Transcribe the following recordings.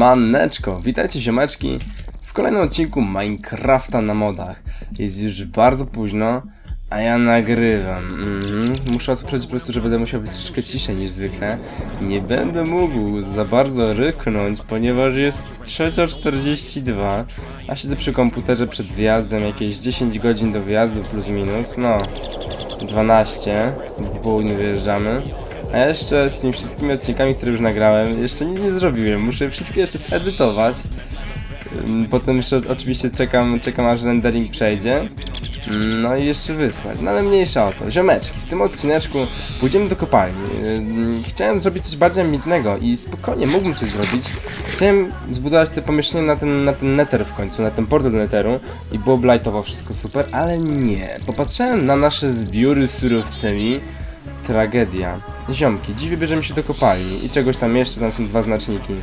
Siemaneczko, witajcie ziomeczki w kolejnym odcinku Minecrafta na modach. Jest już bardzo późno, a ja nagrywam. Mhm. Muszę osłyszeć po prostu, że będę musiał być troszeczkę ciszej niż zwykle. Nie będę mógł za bardzo ryknąć, ponieważ jest 3.42, a siedzę przy komputerze przed wyjazdem, jakieś 10 godzin do wyjazdu plus minus, no 12, bo po południu wyjeżdżamy. A jeszcze z tymi wszystkimi odcinkami, które już nagrałem, jeszcze nic nie zrobiłem. Muszę wszystkie jeszcze zedytować. Potem jeszcze oczywiście czekam, czekam aż rendering przejdzie. Ym, No i jeszcze wysłać. No ale mniejsza o to. Ziomeczki, w tym odcineczku pójdziemy do kopalni. Chciałem zrobić coś bardziej ambitnego i spokojnie mógłbym coś zrobić. Chciałem zbudować te pomieszczenie na ten, na ten nether w końcu, na ten portal netheru i było blightowo wszystko super, ale nie. Popatrzyłem na nasze zbiory z surowcami tragedia. Ziomki, dziś wybierzemy się do kopalni i czegoś tam jeszcze, tam są dwa znaczniki.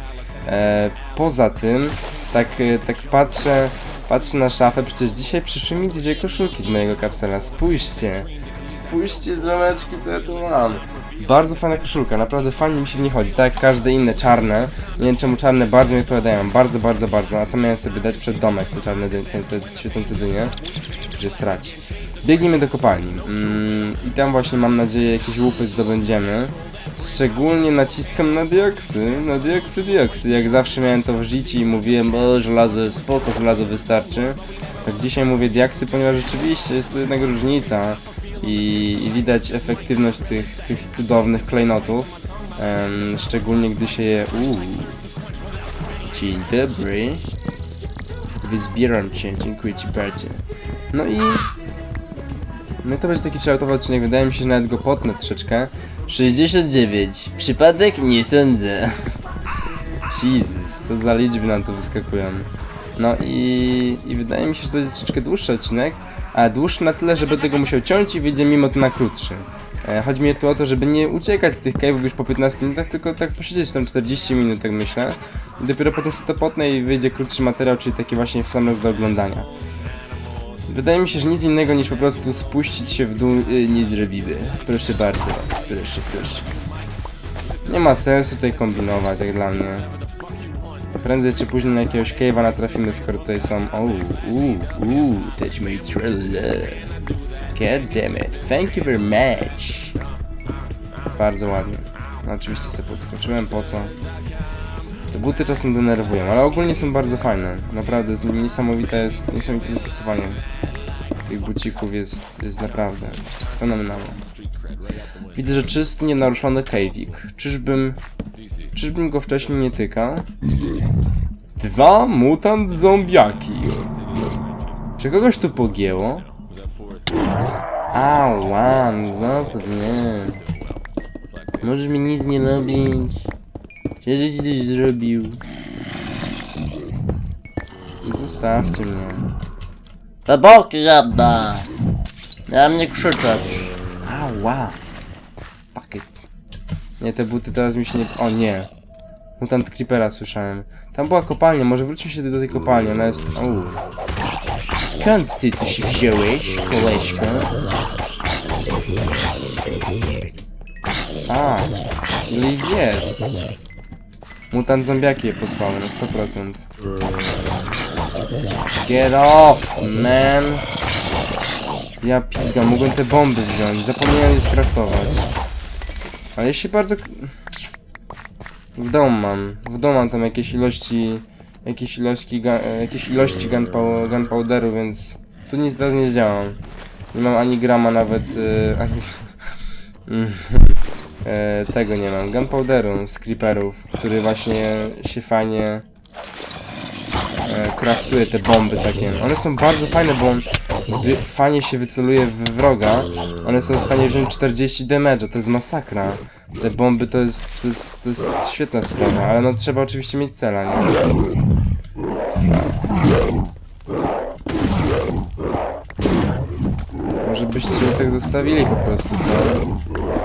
E, poza tym, tak, e, tak patrzę, patrzę na szafę, przecież dzisiaj przyszły mi dwie koszulki z mojego kapsela. Spójrzcie, spójrzcie ziomeczki, co ja tu mam. Bardzo fajna koszulka, naprawdę fajnie mi się w nie chodzi, tak jak każde inne czarne. Nie wiem czemu czarne bardzo mi odpowiadają, bardzo, bardzo, bardzo. A to miałem sobie dać przed domek, te czarne, te, te świecące dynie, że srać. Biegniemy do kopalni. Mm, I tam właśnie mam nadzieję jakieś łupy zdobędziemy. Szczególnie naciskam na dioksy, na dioksy, dioksy. Jak zawsze miałem to w życiu i mówiłem, o żelazo jest spoko, żelazo wystarczy. Tak dzisiaj mówię diaksy, ponieważ rzeczywiście jest to jednak różnica i, i widać efektywność tych, tych cudownych klejnotów. Em, szczególnie gdy się je... Uuu. Dzień dobry. Wyzbieram cię, dziękuję ci bardzo. No i no to będzie taki chilloutowy odcinek, wydaje mi się, że nawet go potnę troszeczkę. 69. Przypadek? Nie sądzę. Jesus, to za liczby nam tu wyskakują. No i, i wydaje mi się, że to będzie troszeczkę dłuższy odcinek, a dłuższy na tyle, że będę go musiał ciąć i wyjdzie mimo to na krótszy. E, chodzi mi tu o to, żeby nie uciekać z tych cave'ów już po 15 minutach, tylko tak posiedzieć tam 40 minut, tak myślę. I dopiero potem sobie to potnę i wyjdzie krótszy materiał, czyli taki właśnie sam do oglądania. Wydaje mi się, że nic innego niż po prostu spuścić się w dół y, nie zrobimy. Proszę bardzo was, proszę, proszę. Nie ma sensu tutaj kombinować, jak dla mnie. Prędzej czy później na jakiegoś cave'a natrafimy, skoro tutaj są... O, uuu, uuu, touch my thriller. God damn it, thank you very much. Bardzo ładnie. No, oczywiście sobie podskoczyłem, po co? Te buty czasem denerwują, ale ogólnie są bardzo fajne. Naprawdę z nimi niesamowite jest, niesamowite zastosowanie tych bucików jest, jest naprawdę jest fenomenalne. Widzę, że czysty, nienaruszony cave'ik. Czyżbym, czyżbym go wcześniej nie tykał? Dwa mutant zombiaki. Czy kogoś tu pogięło? Ała, no zostaw mnie. Możesz mi nic nie robić. Ci coś zrobił? Zostawcie mnie. To boki żadna. Na mnie krzyczeć. Ała! It. Nie, te buty teraz mi się nie... O nie! Mutant Creepera słyszałem. Tam była kopalnia, może wróćmy się do tej kopalni, ona jest... Uuu. Skąd ty tu się wziąłeś, koleśko? A, ich jest? Mutant zombiaki je posłały na 100%. Get off, man! Ja pizga, mogłem te bomby wziąć, zapomniałem je skraftować. Ale jeśli bardzo... W domu mam, w domu mam tam jakieś ilości... Jakieś ilości, e, jakieś ilości gunpow gunpowderu, więc... Tu nic teraz nie zdziałam. Nie mam ani grama nawet... E, ani... E, tego nie mam, gunpowderu z creeperów, który właśnie się fajnie... E, kraftuje te bomby takie. One są bardzo fajne, bo gdy fajnie się wyceluje w wroga, one są w stanie wziąć 40 damage'a, to jest masakra. Te bomby to jest, to jest, to jest świetna sprawa, ale no trzeba oczywiście mieć cela, nie? Może byście tak zostawili po prostu, co?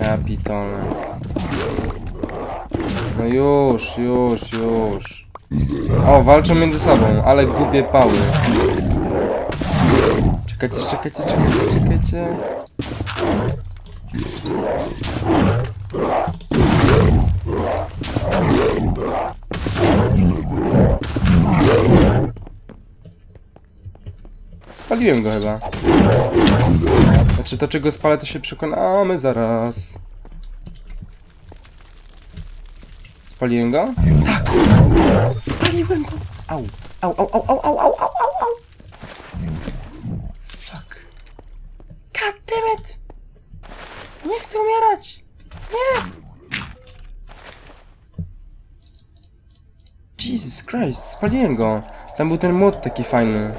Ja pitole. No już, już, już. O, walczą między sobą, ale gubię pały. Czekajcie, czekajcie, czekajcie, czekajcie spaliłem go chyba. Znaczy to czego spalę to się przekonamy zaraz. Spaliłem go? Tak! Spaliłem go! Au! Au, au, au, au, au, au, au, au, au! Fuck. God damn it! Nie chcę umierać! Nie! Jesus Christ, spaliłem go! Tam był ten młot taki fajny.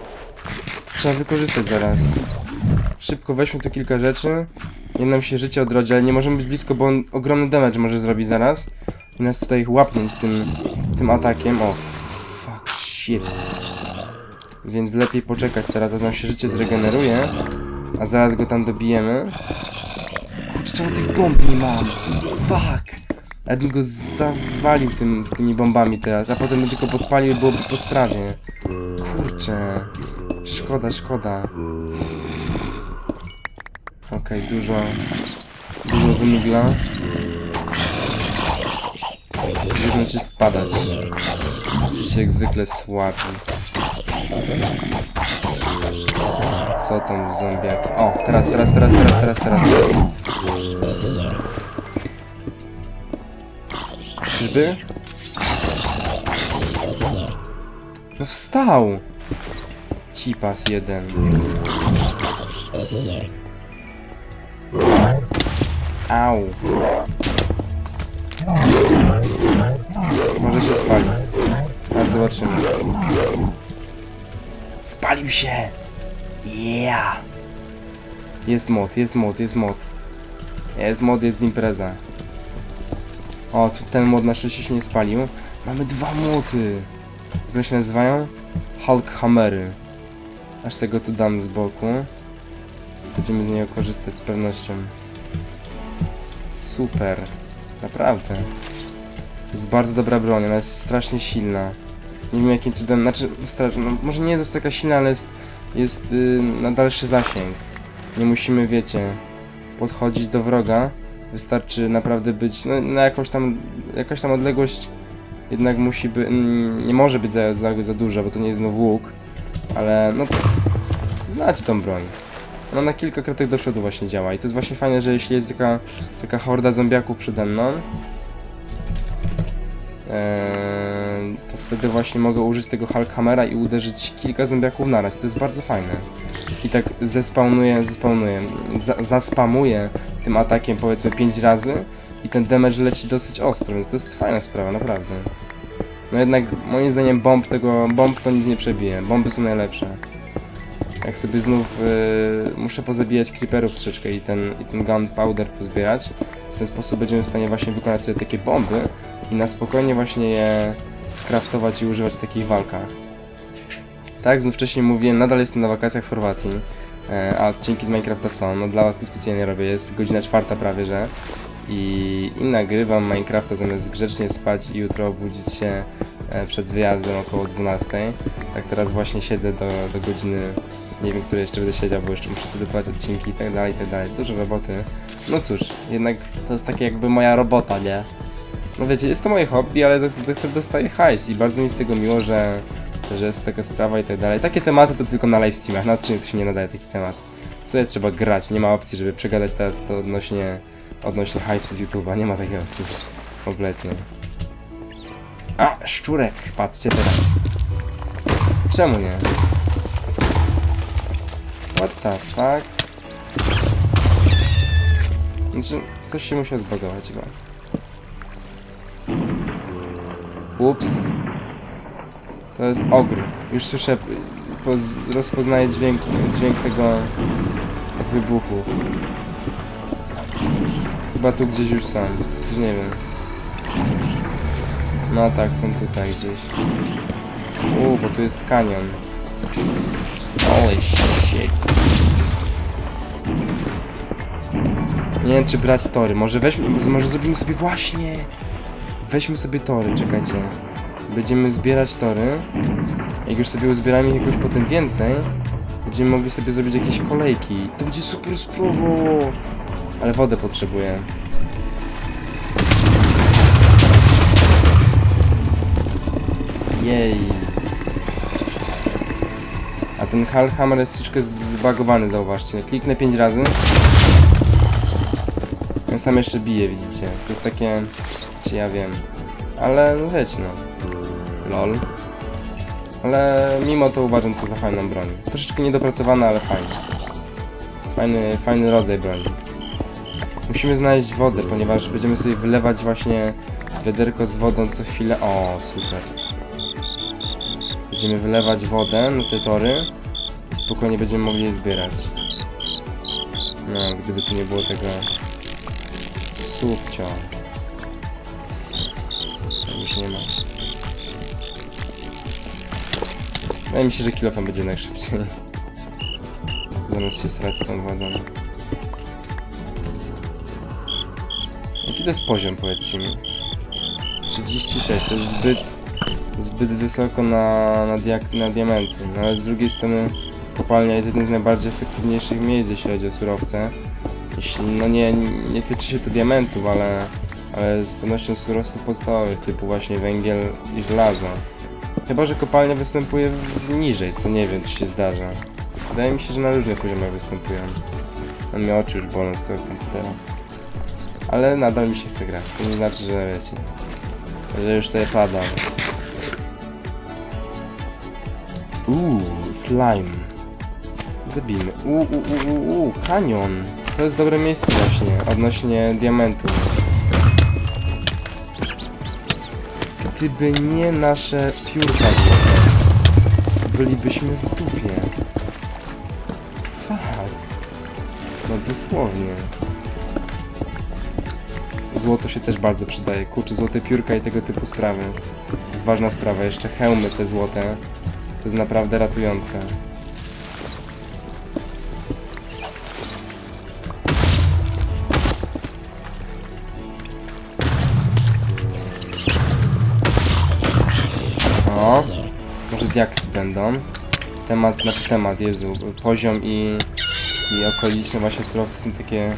Trzeba wykorzystać zaraz. Szybko weźmy tu kilka rzeczy. Nie nam się życie odrodzi, ale nie możemy być blisko, bo on ogromny damage może zrobić zaraz. I nas tutaj łapnąć tym, tym atakiem. O, fuck, shit. Więc lepiej poczekać teraz, aż nam się życie zregeneruje. A zaraz go tam dobijemy. Kurczę, czemu tych bomb nie mam? Fuck. Ja bym go zawalił tym, tymi bombami teraz, a potem bym tylko podpalił i byłoby po sprawie. Kurczę. Szkoda, szkoda. Okej, dużo... Dużo wymigla. Zaczynacie spadać. Jesteście jak zwykle słabi. Co tam zombiaki? O, teraz, teraz, teraz, teraz, teraz, teraz, teraz. Czyżby? No wstał! Cipas jeden. Au. Może się spali. A zobaczymy. Spalił się! Yeah! Jest mod, jest mod, jest mod. Jest mod, jest impreza. O, ten mod na szczęście się nie spalił. Mamy dwa. Jak one się nazywają? Hulk Hammery. Aż sobie go tu dam z boku. Będziemy z niego korzystać z pewnością. Super. Naprawdę. To jest bardzo dobra broń, ona jest strasznie silna. Nie wiem jakim cudem, znaczy, no, może nie jest taka silna, ale jest, jest y, na dalszy zasięg. Nie musimy, wiecie, podchodzić do wroga. Wystarczy naprawdę być, no, na jakąś tam, jakaś tam odległość jednak musi być, nie może być za, za, za duża, bo to nie jest znów łuk. Ale, no, znacie tą broń. Ona na kilka kratek do przodu właśnie działa i to jest właśnie fajne, że jeśli jest taka, taka horda zombiaków przede mną, Eee, to wtedy właśnie mogę użyć tego Hulkhammera i uderzyć kilka zombiaków naraz. To jest bardzo fajne. I tak zespawnuję, zespawnuję, za, zaspamuję tym atakiem powiedzmy 5 razy i ten damage leci dosyć ostro, więc to jest fajna sprawa, naprawdę. No jednak moim zdaniem bomb tego, bomb to nic nie przebije, bomby są najlepsze. Jak sobie znów y, muszę pozabijać creeperów troszeczkę i ten, i ten gunpowder pozbierać, w ten sposób będziemy w stanie właśnie wykonać sobie takie bomby i na spokojnie właśnie je skraftować i używać w takich walkach. Tak jak znów wcześniej mówiłem, nadal jestem na wakacjach w Chorwacji, e, a odcinki z Minecrafta są, no dla was to specjalnie robię, jest godzina czwarta prawie, że i, i nagrywam Minecrafta zamiast grzecznie spać i jutro obudzić się e, przed wyjazdem około 12. Tak teraz właśnie siedzę do, do godziny, nie wiem, której jeszcze będę siedział, bo jeszcze muszę sobie odcinki i tak dalej, i tak dalej, dużo roboty. No cóż, jednak to jest takie jakby moja robota, nie? No wiecie, jest to moje hobby, ale za, za które dostaję hajs i bardzo mi z tego miło, że, że jest taka sprawa i tak dalej. Takie tematy to tylko na live streamach, na odcinek to się nie nadaje taki temat. Tutaj trzeba grać, nie ma opcji, żeby przegadać teraz to odnośnie, odnośnie hajsu z YouTube'a, nie ma takiej opcji. Kompletnie. A, szczurek, patrzcie teraz. Czemu nie? What the fuck? Znaczy, coś się musiało zbagować chyba. Ups. To jest ogr. Już słyszę, poz, rozpoznaję dźwięk, dźwięk tego wybuchu. Chyba tu gdzieś już są. Coś nie wiem. No tak, są tutaj gdzieś. U, bo tu jest kanion. Holy shit. Nie wiem, czy brać tory. Może weźmy, może zrobimy sobie właśnie... Weźmy sobie tory, czekajcie. Będziemy zbierać tory. Jak już sobie uzbieramy ich jakoś potem więcej, będziemy mogli sobie zrobić jakieś kolejki. To będzie super sprawa. Ale wodę potrzebuję. Jej. A ten Hellhammer jest troszeczkę zbagowany, zauważcie. Kliknę 5 razy. On sam jeszcze bije, widzicie. To jest takie... Czy ja wiem. Ale no wiecie no. Lol. Ale mimo to uważam to za fajną broń. Troszeczkę niedopracowana, ale fajnie. Fajny, fajny rodzaj broni. Musimy znaleźć wodę, ponieważ będziemy sobie wylewać właśnie wiaderko z wodą co chwilę. O, super. Będziemy wylewać wodę na te tory i spokojnie będziemy mogli je zbierać. No, gdyby tu nie było tego subcio. Tam Już nie ma. Wydaje mi się, że kilofem będzie najszybciej. Zamiast się srać z tą wodą. Jaki to jest poziom, powiedzcie mi? 36, to jest zbyt zbyt wysoko na, na, diak, na diamenty, no ale z drugiej strony kopalnia jest jednym z najbardziej efektywniejszych miejsc, jeśli chodzi o surowce. Jeśli, no nie, nie tyczy się to diamentów, ale, ale z pewnością surowców podstawowych, typu właśnie węgiel i żelazo. Chyba, że kopalnia występuje niżej, co nie wiem, czy się zdarza. Wydaje mi się, że na różnych poziomach występują. No mnie oczy już bolą z tego komputera. Ale nadal mi się chce grać, to nie znaczy, że wiecie, że już tutaj padam. Uuu, slime. Zabijmy. Uuu, uuu, uuu, uu, kanion. To jest dobre miejsce właśnie, odnośnie diamentu. Gdyby nie nasze piórka bylibyśmy w dupie. Fuck. No dosłownie. Złoto się też bardzo przydaje. Kurczę, złote piórka i tego typu sprawy. To jest ważna sprawa. Jeszcze hełmy te złote. To jest naprawdę ratujące. Diaksy będą. Temat, znaczy temat, Jezu, poziom i, i okoliczne właśnie surowce są takie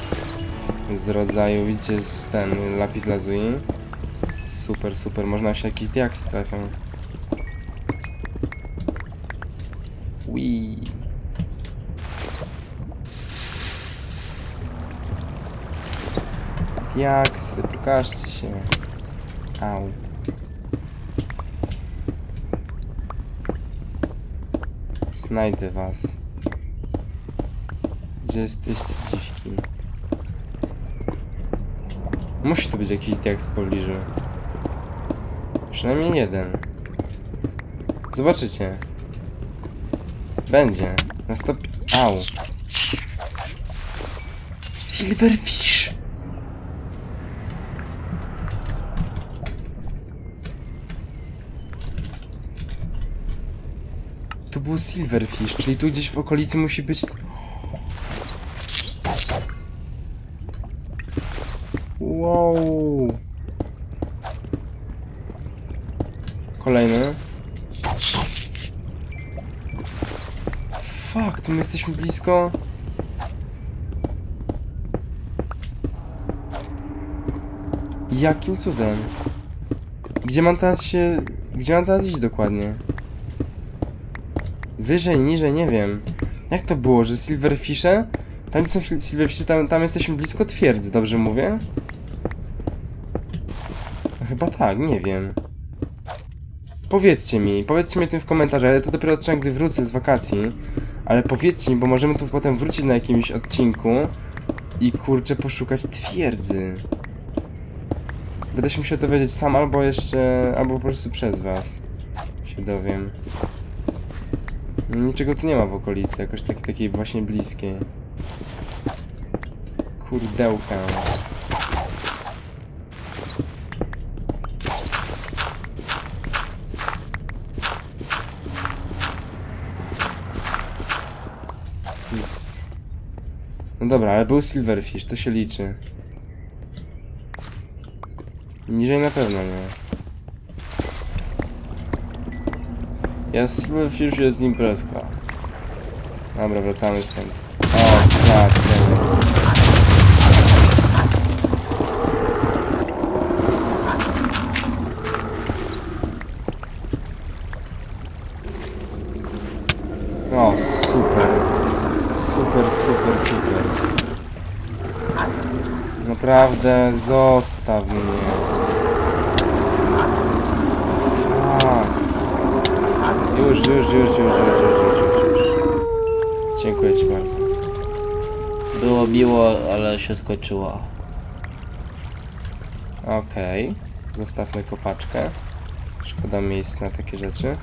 z rodzaju, widzicie, z ten lapis lazuli. Super, super, można się jakieś diaksy trafią. Wii. Diaksy, pokażcie się. Au. Znajdę was. Gdzie jesteście dziwki? Musi tu być jakiś diaks w pobliżu. Przynajmniej jeden. Zobaczycie. Będzie. Na stop... Au. Silverfish! Był Silverfish, czyli tu gdzieś w okolicy musi być... Wow. Kolejny. Fuck, tu my jesteśmy blisko. Jakim cudem? Gdzie mam teraz się... Gdzie mam teraz iść dokładnie? Wyżej, niżej, nie wiem. Jak to było, że silverfishe? Tam gdzie są silverfishe, tam, tam jesteśmy blisko twierdzy, dobrze mówię? No chyba tak, nie wiem. Powiedzcie mi, powiedzcie mi tym w komentarzach, ale to dopiero odczytam, gdy wrócę z wakacji. Ale powiedzcie mi, bo możemy tu potem wrócić na jakimś odcinku i kurczę poszukać twierdzy. Będę się musiał dowiedzieć sam albo jeszcze, albo po prostu przez was się dowiem. Niczego tu nie ma w okolicy, jakoś taki, takiej właśnie bliskiej. Kurdełka. Nic. No dobra, ale był Silverfish, to się liczy. Niżej na pewno nie. Jest Silverfish, jest imprezka. Dobra, wracamy stąd. O, tak, dobra. O, super, super. Naprawdę, zostaw mnie. Fuck. Już, już, już, już, już, już, już, już, już. Dziękuję ci bardzo. Było miło, ale się skończyło. Okej. Zostawmy kopaczkę. Szkoda miejsc na takie rzeczy.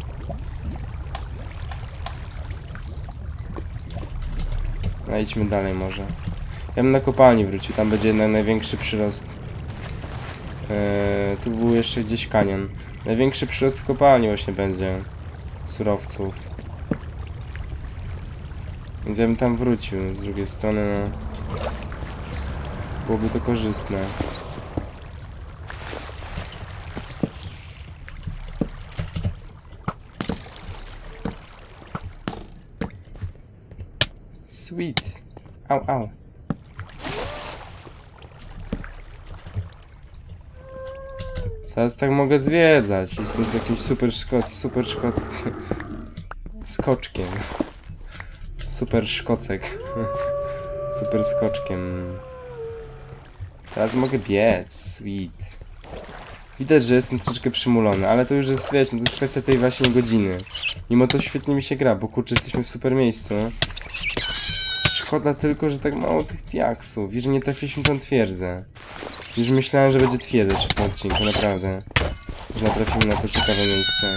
No idźmy dalej może. Ja bym na kopalni wrócił, tam będzie jednak największy przyrost. Eee, tu był jeszcze gdzieś kanion. Największy przyrost w kopalni właśnie będzie. Surowców. Więc ja bym tam wrócił. Z drugiej strony no... Byłoby to korzystne. Sweet. Au, au. Teraz tak mogę zwiedzać. Jestem z jakimś super szkoc, super szkoc... Skoczkiem. Super szkocek. super skoczkiem. Teraz mogę biec. Sweet. Widać, że jestem troszeczkę przymulony, ale to już jest, wiecie, to jest kwestia tej właśnie godziny. Mimo to świetnie mi się gra, bo kurczę, jesteśmy w super miejscu. Szkoda tylko, że tak mało tych diaksów i że nie trafiliśmy tą twierdzę. Już myślałem, że będzie twierdza w tym odcinku, naprawdę. Że natrafimy na to ciekawe miejsce.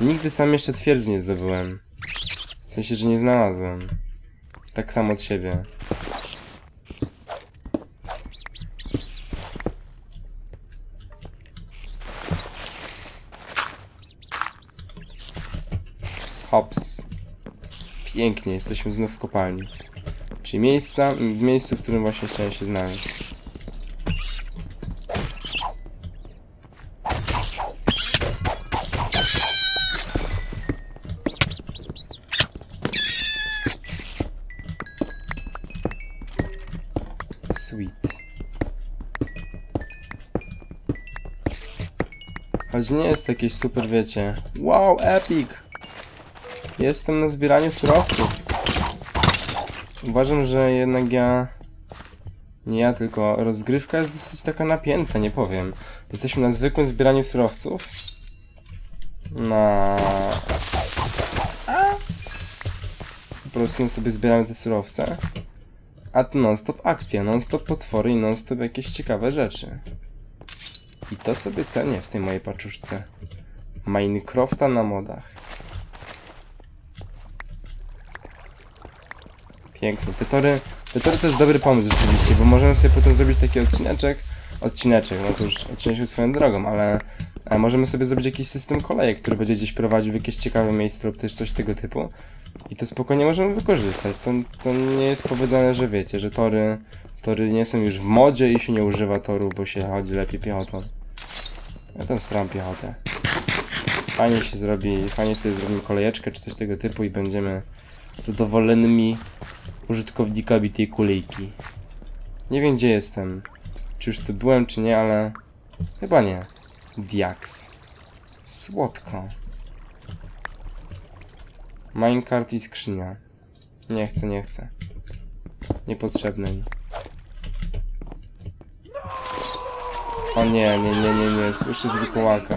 Nigdy sam jeszcze twierdzy nie zdobyłem. W sensie, że nie znalazłem. Tak samo od siebie. Hops. Pięknie, jesteśmy znów w kopalni. Czyli miejsca, w miejscu, w którym właśnie chciałem się znaleźć. Choć nie jest jakieś super, wiecie. Wow, epic! Jestem na zbieraniu surowców. Uważam, że jednak ja... Nie ja, tylko rozgrywka jest dosyć taka napięta, nie powiem. Jesteśmy na zwykłym zbieraniu surowców. Na... Po prostu sobie zbieramy te surowce. A tu non-stop akcja, non-stop potwory i non-stop jakieś ciekawe rzeczy. I to sobie cenię w tej mojej paczuszce. Minecrafta na modach. Pięknie. Te tory, te tory to jest dobry pomysł rzeczywiście, bo możemy sobie potem zrobić taki odcineczek. Odcineczek, no to już odcineczek swoją drogą, ale e, możemy sobie zrobić jakiś system kolejek, który będzie gdzieś prowadził w jakieś ciekawe miejsce lub też coś tego typu. I to spokojnie możemy wykorzystać. To, to nie jest powiedziane, że wiecie, że tory, tory nie są już w modzie i się nie używa toru, bo się chodzi lepiej piechotą. Ja tam sram piechotę. Fajnie się zrobi, fajnie sobie zrobimy kolejeczkę czy coś tego typu i będziemy zadowolonymi użytkownikami tej kolejki. Nie wiem gdzie jestem. Czy już tu byłem, czy nie, ale chyba nie. Diaks. Słodko. Minecart i skrzynia. Nie chcę, nie chcę. Niepotrzebne mi. O nie, nie, nie, nie, nie. Słyszę wilkołaka.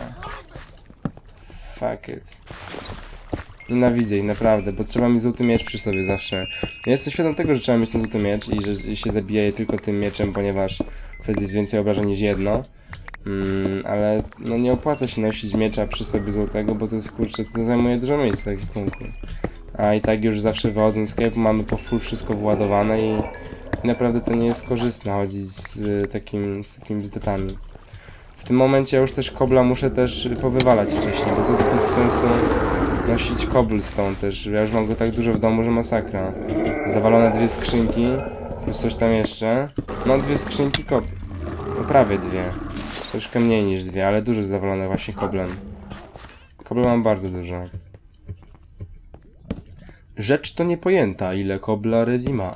Fuck it. Nienawidzę ich, naprawdę, bo trzeba mieć złoty miecz przy sobie zawsze. Ja jestem świadom tego, że trzeba mieć ten złoty miecz i że się zabija je tylko tym mieczem, ponieważ wtedy jest więcej obrażeń niż jedno. Mm, ale no nie opłaca się nosić miecza przy sobie złotego, bo to jest kurczę, to zajmuje dużo miejsca w ekwipunku. A i tak już zawsze wychodząc z sklepu mamy po full wszystko władowane i naprawdę to nie jest korzystne chodzić z y, takim, z takimi bzdetami. W tym momencie ja już też kobla muszę też powywalać wcześniej, bo to jest bez sensu nosić cobblestone też. Ja już mam go tak dużo w domu, że masakra. Zawalone dwie skrzynki, plus coś tam jeszcze. No dwie skrzynki kob... No prawie dwie. Troszkę mniej niż dwie, ale dużo zawalone właśnie koblem. Koble mam bardzo dużo. Rzecz to niepojęta, ile kobla Rezi ma.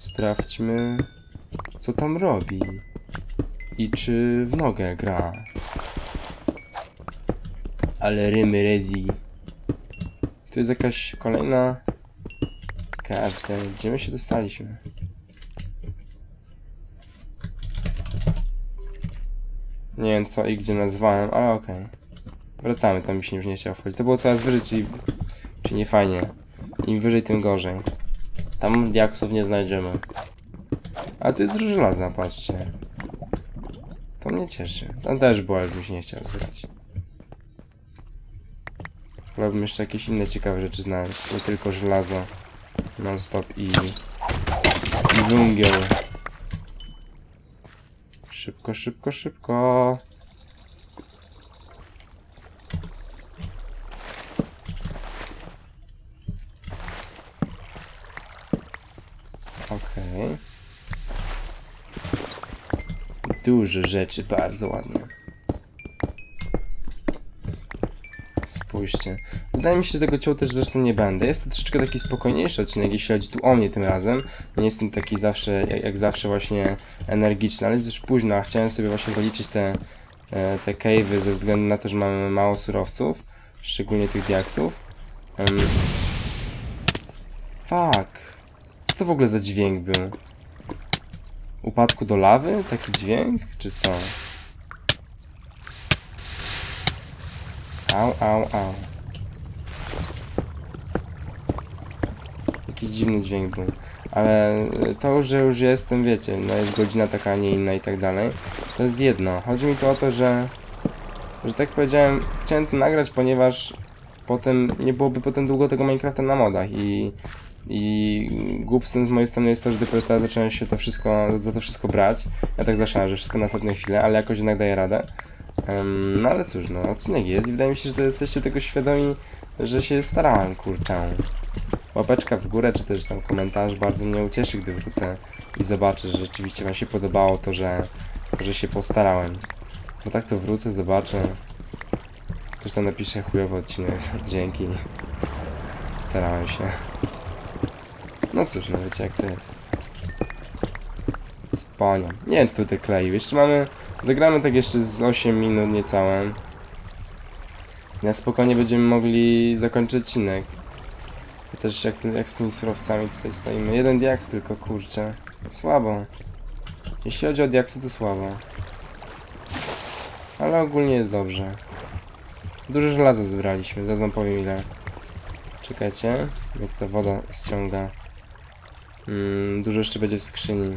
Sprawdźmy, co tam robi. I czy w nogę gra. Ale rymy Rezi. Tu jest jakaś kolejna damn, gdzie my się dostaliśmy? Nie wiem co i gdzie nazwałem, ale okej. Wracamy, tam mi się już nie chciał wchodzić. To było coraz wyżej, czyli, czyli nie fajnie. Im wyżej, tym gorzej. Tam diaksów nie znajdziemy. A tu jest dużo żelaza, patrzcie. To mnie cieszy. Tam też było, ale mi się nie chciał zbierać. Wolałbym jeszcze jakieś inne ciekawe rzeczy znaleźć. Nie tylko żelazo. Non stop i... I węgiel. Szybko, szybko, szybko. Okej. Dużo rzeczy, bardzo ładnie. Spójrzcie. Wydaje mi się, że tego ciął też zresztą nie będę. Jest to troszeczkę taki spokojniejszy odcinek, jeśli chodzi tu o mnie tym razem. Nie jestem taki zawsze, jak, jak zawsze właśnie energiczny, ale jest już późno, a chciałem sobie właśnie zaliczyć te, e, te cave'y ze względu na to, że mamy mało surowców. Szczególnie tych diaksów. Um, fuck. Co to w ogóle za dźwięk był? Upadku do lawy? Taki dźwięk? Czy co? Au, au, au. Jakiś dziwny dźwięk był. Ale y, to, że już jestem, wiecie, no jest godzina taka, a nie inna i tak dalej, to jest jedno. Chodzi mi tu o to, że, że tak powiedziałem, chciałem to nagrać, ponieważ potem nie byłoby potem długo tego Minecrafta na modach i i głupstwem z mojej strony jest to, że dopiero teraz zacząłem się to wszystko, za to wszystko brać. Ja tak zaszałem, że wszystko na ostatnią chwilę, ale jakoś jednak daję radę. Em, no ale cóż, no odcinek jest i wydaje mi się, że to jesteście tego świadomi, że się starałem, kurczę. Łapeczka w górę, czy też tam komentarz bardzo mnie ucieszy, gdy wrócę i zobaczę, że rzeczywiście wam się podobało to, że, że się postarałem. Bo tak to wrócę, zobaczę. Ktoś tam napisze chujowy odcinek. Dzięki. Starałem się. No cóż, no wiecie jak to jest. Spania. Nie wiem, czy to tutaj kleił. Jeszcze mamy... Zagramy tak jeszcze z 8 minut niecałe. Na spokojnie będziemy mogli zakończyć odcinek. Chociaż jak, ten, jak z tymi surowcami tutaj stoimy. Jeden diaks tylko, kurczę. Słabo. Jeśli chodzi o diaksy, to słabo. Ale ogólnie jest dobrze. Dużo żelaza zebraliśmy, zaraz wam powiem ile. Czekajcie, jak ta woda ściąga. Mm, dużo jeszcze będzie w skrzyni.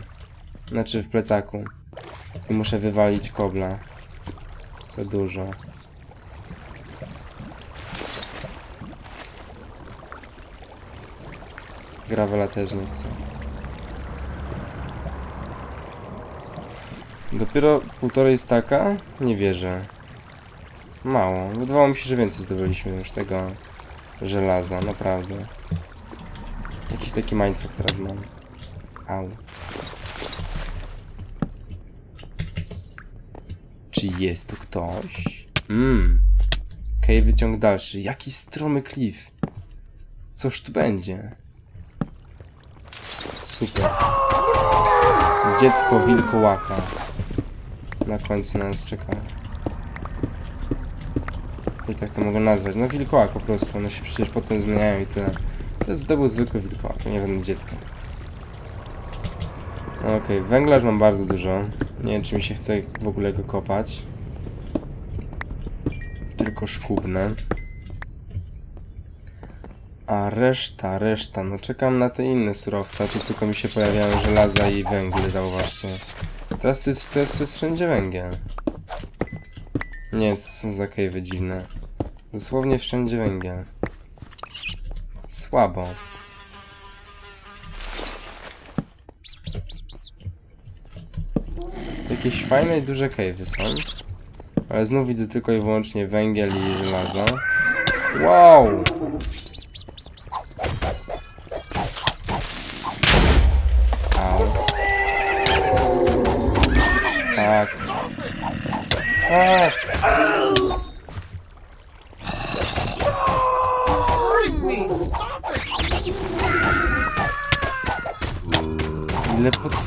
Znaczy w plecaku. I muszę wywalić kobla. Za dużo. Gravela też nie. Dopiero półtorej staka? Nie wierzę. Mało. Wydawało mi się, że więcej zdobyliśmy już tego żelaza, naprawdę. Taki mindfuck teraz mam. Au. Czy jest tu ktoś? Mmm. Okej, wyciąg dalszy. Jaki stromy klif. Coż tu będzie? Super. Dziecko wilkołaka. Na końcu na nas czeka. I tak to mogę nazwać. No wilkołak po prostu. One się przecież potem zmieniają i tyle. To jest to był zwykły wilkołak, nie żadne dziecko. Okej, węglarz mam bardzo dużo. Nie wiem, czy mi się chce w ogóle go kopać. Tylko szkubnę. A reszta, reszta, no czekam na te inne surowce, tu tylko mi się pojawiają żelaza i węgle, zauważcie. Teraz to jest, to jest, to jest wszędzie węgiel. Nie, co są za dziwne. Dosłownie wszędzie węgiel. Słabo. Jakieś fajne i duże cave'y są. Ale znów widzę tylko i wyłącznie węgiel i żelazo. Wow! Au. Fuck. Fuck.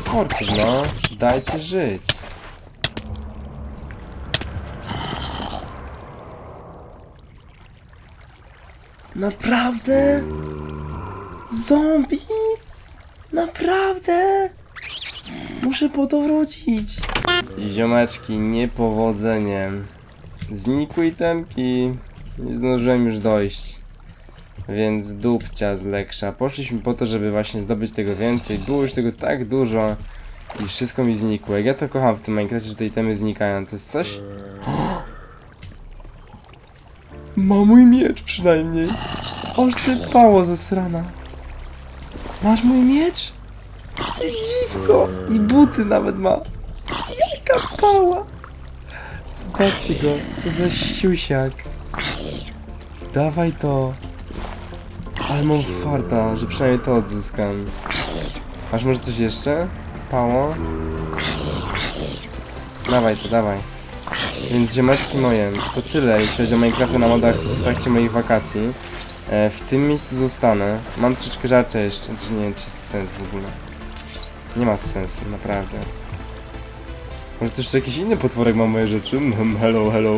Potworków, no. Dajcie żyć. Naprawdę? Zombie? Naprawdę? Muszę po to wrócić. Ziomeczki, niepowodzenie. Znikły itemki. Nie zdążyłem już dojść. Więc dupcia z leksza. Poszliśmy po to, żeby właśnie zdobyć tego więcej. Było już tego tak dużo. I wszystko mi znikło. Jak ja to kocham w tym Minecrafcie, że te itemy znikają. To jest coś... Ma mój miecz przynajmniej. Oż ty pało zasrana. Masz mój miecz? Ty dziwko! I buty nawet ma. Jaka pała! Zobaczcie go, co za siusiak. Dawaj to. Ale mam farta, że przynajmniej to odzyskam. Masz może coś jeszcze? Pało? Dawaj to, dawaj. Więc ziemeczki moje, to tyle, jeśli chodzi o Minecrafty na modach w trakcie moich wakacji. E, w tym miejscu zostanę. Mam troszeczkę żarcia jeszcze, czy nie wiem, czy jest sens w ogóle. Nie ma sensu, naprawdę. Może to jeszcze jakiś inny potworek ma moje rzeczy? Hello, hello?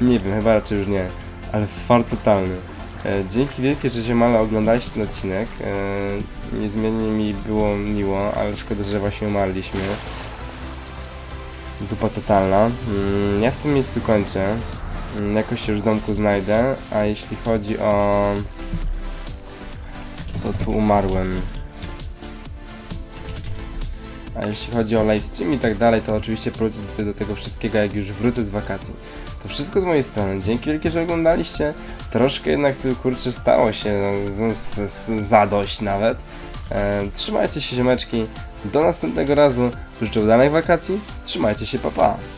Nie wiem, chyba raczej już nie. Ale fart totalny. E, dzięki wielkie, że się male oglądaliście ten odcinek. E, niezmiennie mi było miło, ale szkoda, że właśnie umarliśmy. Dupa totalna. Mm, ja w tym miejscu kończę. Mm, jakoś się już w domku znajdę. A jeśli chodzi o... To tu umarłem. A jeśli chodzi o livestream i tak dalej, to oczywiście wrócę do, do tego wszystkiego, jak już wrócę z wakacji. To wszystko z mojej strony. Dzięki wielkie, że oglądaliście. Troszkę jednak tu kurczę stało się z, z, z, zadość nawet. E, trzymajcie się ziomeczki. Do następnego razu. Życzę udanych wakacji. Trzymajcie się, papa. Pa.